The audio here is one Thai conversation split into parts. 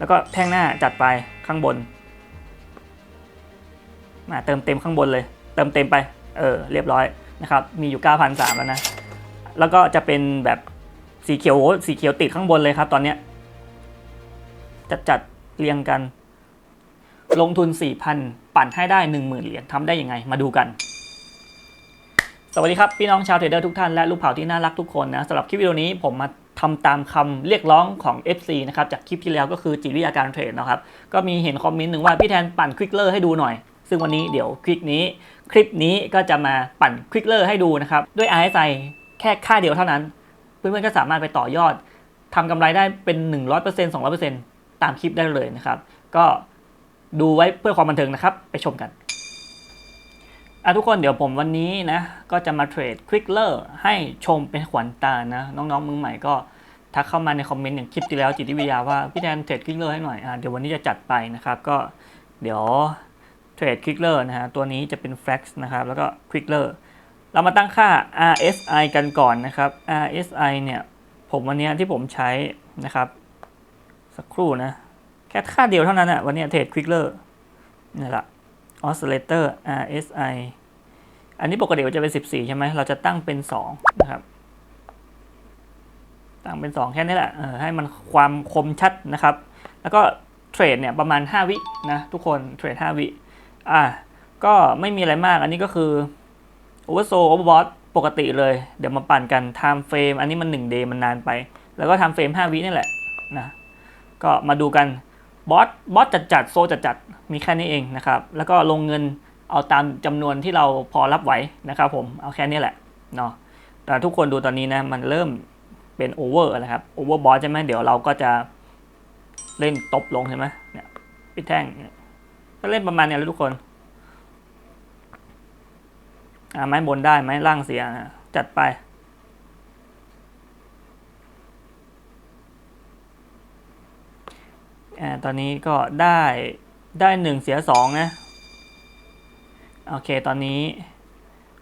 แล้วก็แท่งหน้าจัดไปข้างบนมาเติมเต็มข้างบนเลย เติมเต็มไป เออ เรียบร้อยนะครับ มีอยู่ 9,003แล้วนะ แล้วก็จะเป็นแบบสีเขียวสีเขียวติดข้างบนเลยครับ ตอนเนี้ยจัดจัดเรียงกัน ลงทุน 4,000 ปั่นให้ได้ 10,000 เหรียญทำได้ยังไง มาดูกัน สวัสดีครับ พี่น้องชาวเทรดเดอร์ทุกท่านและลูกเผาที่น่ารักทุกคนนะสำหรับคลิปวิดีโอนี้ผมมา ทำตามคำเรียกร้องของ FC นะครับจากคลิปที่แล้วก็คือจิตวิทยาการเทรดนะครับ ก็มีเห็นคอมเมนต์หนึ่งว่าพี่แทนปั่นควิกเลอร์ให้ดูหน่อย ซึ่งวันนี้เดี๋ยวคลิปนี้ คลิปนี้ก็จะมาปั่นควิกเลอร์ให้ดูนะครับด้วย RSI แค่ค่าเดียวเท่านั้น เพื่อนๆก็สามารถไปต่อยอดทำกำไรได้เป็น 100% 200%ตามคลิปได้เลยนะครับ ก็ดูไว้เพื่อความบันเทิงนะครับ ไปชมกัน อะทุกคนเดี๋ยวผมวันนี้นะก็จะมาเทรดควิกเลอร์ให้ชมเป็นขวัญตานะ น้องๆมือใหม่ก็ทักเข้ามาในคอมเมนต์อย่างคลิปที่แล้วจิตวิทยาว่าพี่แทนเทรดควิกเลอร์ให้หน่อยอะเดี๋ยววันนี้จะจัดไปนะครับ ก็เดี๋ยวเทรดควิกเลอร์นะฮะตัวนี้จะเป็น flex นะครับแล้วก็ควิกเลอร์เรามาตั้งค่า RSI กันก่อนนะครับ RSI เนี่ยผมวันนี้ที่ผมใช้นะครับ สักครู่นะ แค่ค่าเดียวเท่านั้นอะวันนี้เทรดควิกเลอร์นี่แหละ oscillator RSI อันนี้ปกติมันจะเป็น 14 ใช่ไหม เราจะตั้งเป็น 2 นะครับ ตั้งเป็น 2 แค่นี้แหละเออให้มันความคมชัดนะครับ แล้วก็เทรดเนี่ยประมาณ 5 วินะ ทุกคน เทรด 5 วิ อะ ก็ไม่มีอะไรมาก อันนี้ก็คือ oversold overbought ปกติเลย เดี๋ยวมาปั่นกัน time frame อันนี้มัน 1 day มันนานไป แล้วก็ time frame 5 วินี่แหละนะ ก็มาดูกัน บอสบอสจัดจัดโซจัดจัดมีแค่นี้เองนะครับ แล้วก็ลงเงินเอาตามจำนวนที่เราพอรับไหวนะครับผมเอาแค่นี้แหละเนาะแต่ทุกคนดูตอนนี้นะมันเริ่มเป็นโอเวอร์นะครับโอเวอร์บอสใช่ไหมเดี๋ยวเราก็จะเล่นตบลงใช่ไหมเนี่ยปิดแท่งก็เล่นประมาณนี้แหล้วทุกคนอ่าไม้บนได้ไหมล่างเสียนะจัดไป อ่าตอนนี้ก็ได้ได้หนึ่งเสียสองนะ โอเค ตอนนี้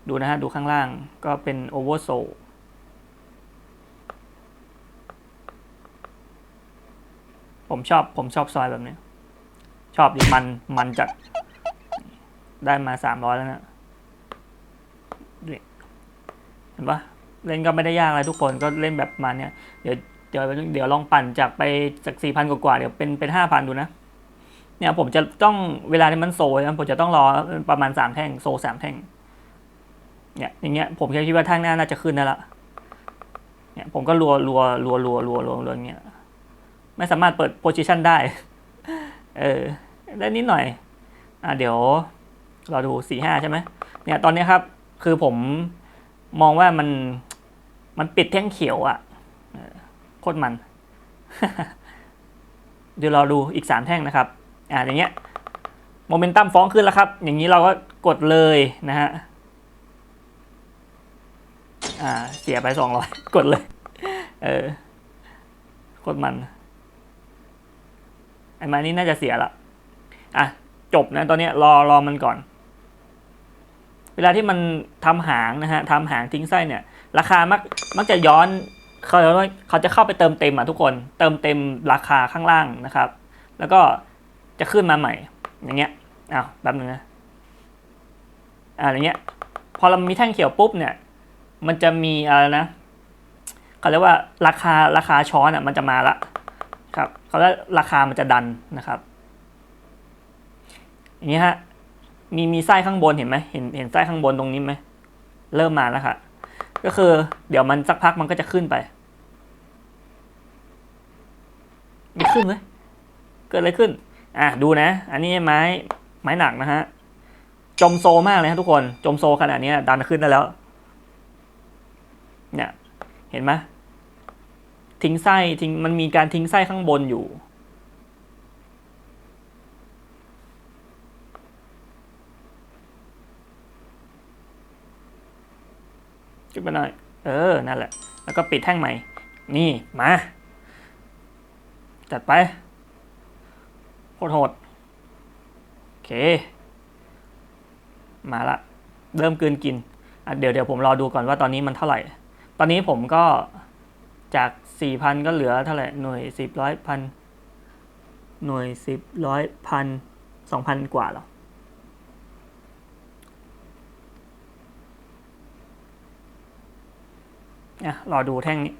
ดูนะฮะ ดูข้างล่างก็เป็นโอเวอร์โซผมชอบ ผมชอบซอยแบบนี้ ชอบดิมัน มันจัด ได้มาสามร้อยแล้วนะเห็นปะเล่นก็ไม่ได้ยากอะไรทุกคนก็เล่นแบบมันเนี่ย เดี๋ยว เดี๋ยวเดี๋ยวลองปั่นจากไปจากสี่พันกว่าเดี๋ยวเป็นเป็นห้าพันดูนะ เนี่ยผมจะต้องเวลาที่มันโซนะผมจะต้องรอประมาณสามแท่งโซสามแท่ง เนี่ยอย่างเงี้ยผมแค่คิดว่าแท่งหน้าน่าจะขึ้นได้ละเนี่ยผมก็รัวรัวรัวรัวรัวรัวรัวเงี้ยไม่สามารถเปิดโพซิชันได้ เออได้นิดหน่อย อะเดี๋ยวเราดูสี่ห้าใช่ไหมเนี่ยตอนนี้ครับ คือผมมองว่ามันมันปิดแท่งเขียวอะ่ะ ตรมัน เดี๋ยวเราดูอีกสามแท่งนะครับ อ่าอย่างเงี้ยโมเมนตัมฟ้องขึ้นแล้วครับ อย่างนี้เราก็กดเลยนะฮะอ่า เสียไปสองร้อยกดเลย เออโคตรมันไอ้มานี้น่าจะเสียละอะจบนะตอนเนี้ยรอรอมันก่อน เวลาที่มันทำหางนะฮะทำหางทิ้งไส้เนี่ย ราคามักมักจะย้อน เขาเขาจะเข้าไปเติมเต็มอะทุกคน เติมเต็มราคาข้างล่างนะครับ แล้วก็จะขึ้นมาใหม่ อย่างเงี้ยอ้าวแป๊บนึงนะอ่าอย่างเงี้ย พอเรามีแท่งเขียวปุ๊บเนี่ย มันจะมีอะไรนะเขาเรียกว่าราคาราคาช้อนอะมันจะมาละครับเขาเรียกราคามันจะดันนะครับอย่างนี้ฮะมีมีไส้ข้างบนเห็นไหมเห็นเห็นไส้ข้างบนตรงนี้ไหมเริ่มมาแล้วค่ะก็คือเดี๋ยวมันสักพักมันก็จะขึ้นไป มีขึ้นเลยเกิดอะไรขึ้น อะดูนะ อันนี้ไม้ไม้หนักนะฮะ จมโซมากเลยฮะทุกคน จมโซขนาดนี้ดันขึ้นได้แล้ว เนี่ย เห็นไหมทิ้งไส้ทิ้งมันมีการทิ้งไส้ข้างบนอยู่ ขึ้นมาหน่อย เออ นั่นแหละ แล้วก็ปิดแท่งใหม่ นี่ มา จัดไปโคตรโหดโอเค มาละ เริ่มกืนกินเดี๋ยวเดี๋ยวผมรอดูก่อนว่าตอนนี้มันเท่าไหร่ ตอนนี้ผมก็จากสี่พันก็เหลือเท่าไหร่ หน่วยสิบร้อยพันหน่วยสิบร้อยพันสองพันกว่าหรออะรอดูแท่งนี้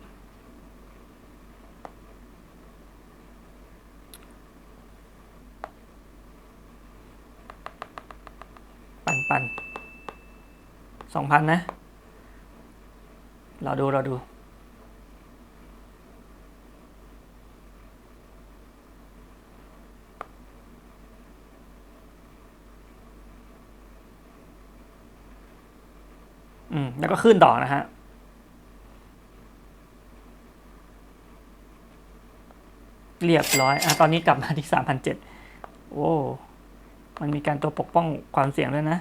ปันสองพันนะ เรอดูเรอดูอืมแล้วก็ขึ้นต่อนะฮะเรียบร้อยอะตอนนี้กลับมาที่สามพันเจ็ดโอ้ มันมีการตัวปกป้องความเสี่ยงด้วยนะ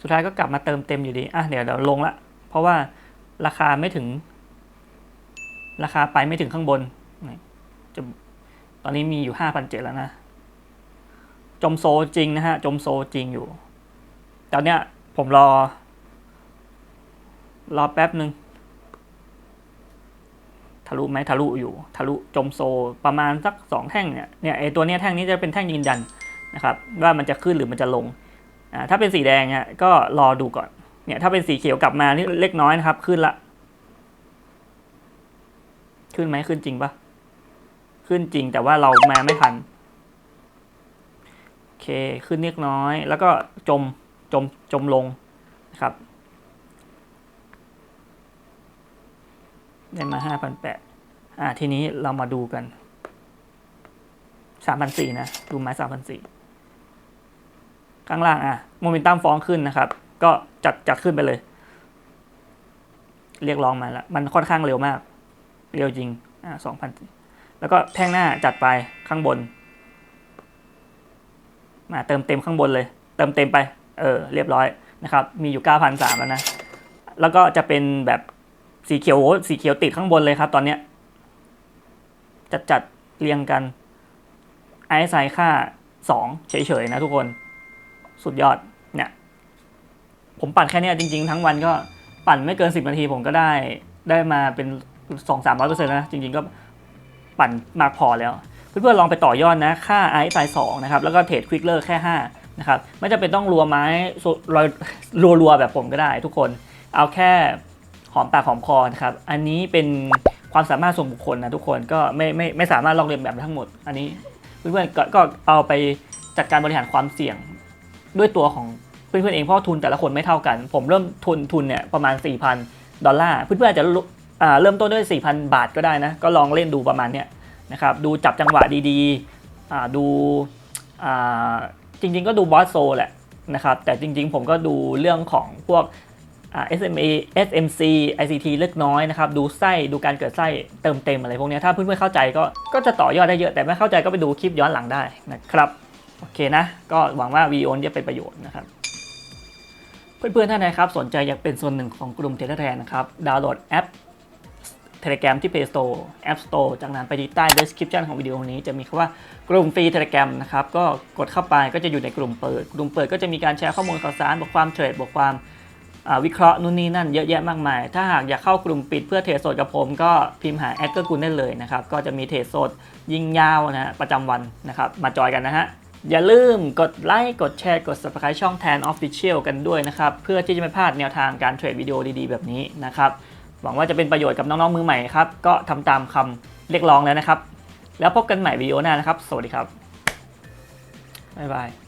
สุดท้ายก็กลับมาเติมเต็มอยู่ดี อะเดี๋ยวเดี๋ยวลงละ เพราะว่าราคาไม่ถึง ราคาไปไม่ถึงข้างบน จะตอนนี้มีอยู่ห้าพันเจ็ดแล้วนะ จมโซจริงนะฮะ จมโซจริงอยู่ ตอนเนี้ยผมรอ รอแป๊บหนึ่งทะลุไหมทะลุอยู่ ทะลุจมโซประมาณสักสองแท่งเนี่ยเนี่ยไอตัวเนี้ยแท่งนี้จะเป็นแท่งยืนยันนะครับว่ามันจะขึ้นหรือมันจะลง ถ้าเป็นสีแดงเนี่ยก็รอดูก่อนเนี่ยถ้าเป็นสีเขียวกลับมานี่เล็กน้อยนะครับ ขึ้นละ ขึ้นไหมขึ้นจริงปะขึ้นจริงแต่ว่าเรามาไม่ทันโอเคขึ้นเล็กน้อย แล้วก็จมจมจมลงนะครับได้มาห้าพันแปดอ่าทีนี้เรามาดูกันสามพันสี่นะ ดูไม้สามพันสี่ ข้างล่างอะโมเมนตัมฟ้องขึ้นนะครับ ก็จัดจัดขึ้นไปเลย เรียกร้องมาแล้วมันค่อนข้างเร็วมาก เร็วจริงอ่าสองพันแล้วก็แท่งหน้าจัดไปข้างบนมาเติมเต็มข้างบนเลย เติมเต็มไป เออ เรียบร้อยนะครับ มีอยู่ 9,003แล้วนะ แล้วก็จะเป็นแบบสีเขียวสีเขียวติดข้างบนเลยครับ ตอนเนี้ยจัดจัดเรียงกันไอซ์ไซค่า 2 เฉยๆ นะทุกคน สุดยอดเนี่ยผมปั่นแค่เนี้ยจริง ๆ ทั้งวันก็ปั่นไม่เกิน 10 นาทีผมก็ได้ได้มาเป็น 2 3 0 0เปอร์เซ็นต์นะ จริง ๆ ก็ปั่นมากพอแล้ว เพื่อนๆลองไปต่อยอดนะ ค่าไอซ์ไซสองนะครับ แล้วก็เทรดควิกเลอร์แค่ 5 นะครับ ไม่จำเป็นต้องรัวไม้รัวๆ แบบผมก็ได้ทุกคน เอาแค่หอมปากหอมคอนะครับ อันนี้เป็นความสามารถส่วนบุคคลนะทุกคนก็ไม่ไม่ไม่สามารถลอกเลียนแบบทั้งหมด อันนี้เพื่อนๆก็เอาไปจัดการบริหารความเสี่ยง ด้วยตัวของเพื่อนๆเองเพราะทุนแต่ละคนไม่เท่ากัน ผมเริ่มทุนทุนเนี่ยประมาณ 4,000 ดอลลาร์เพื่อนๆอาจจะเริ่มต้นด้วย 4,000 บาทก็ได้นะ ก็ลองเล่นดูประมาณเนี้ยนะครับดูจับจังหวะดีๆอ่าดูอ่าจริง ๆ ก็ดูบอสโซแหละนะครับแต่จริง ๆ ผมก็ดูเรื่องของพวกอ่า SMA SMC ICT เล็กน้อยนะครับดูไส้ดูการเกิดไส้เติมเต็มอะไรพวกนี้ถ้าเพื่อนๆเข้าใจก็ก็จะต่อยอดได้เยอะแต่ไม่เข้าใจก็ไปดูคลิปย้อนหลังได้นะครับ โอเคนะ ก็หวังว่าวีโอนจะเป็นประโยชน์นะครับ เพื่อนๆท่านใดครับสนใจอยากเป็นส่วนหนึ่งของกลุ่มเทเลแทนนะครับ ดาวน์โหลดแอป Telegram ที่ Play Store App Store จากนั้นไปที่ใต้ description ของวิดีโอนี้จะมีคำว่ากลุ่มฟรี Telegram นะครับ ก็กดเข้าไปก็จะอยู่ในกลุ่มเปิด กลุ่มเปิดก็จะมีการแชร์ข้อมูลข่าวสารบทความเทรดบทความวิเคราะห์นู่นนี่นั่นเยอะแยะมากมาย ถ้าหากอยากเข้ากลุ่มปิดเพื่อเทรดสดกับผมก็พิมพ์หาแอดเกอร์กุลได้เลยนะครับ ก็จะมีเทรดสดยิงยาวนะฮะประจำวันนะครับ มาจอยกันนะฮะ อย่าลืมกดไลค์ กดแชร์ กด subscribe ช่องแทน Official กันด้วยนะครับ เพื่อที่จะไม่พลาดแนวทางการเทรดวิดีโอดีๆ แบบนี้นะครับ หวังว่าจะเป็นประโยชน์กับน้องๆ มือใหม่ครับ ก็ทำตามคำเรียกร้องแล้วนะครับ แล้วพบกันใหม่วิดีโอหน้านะครับ สวัสดีครับ บ๊ายบาย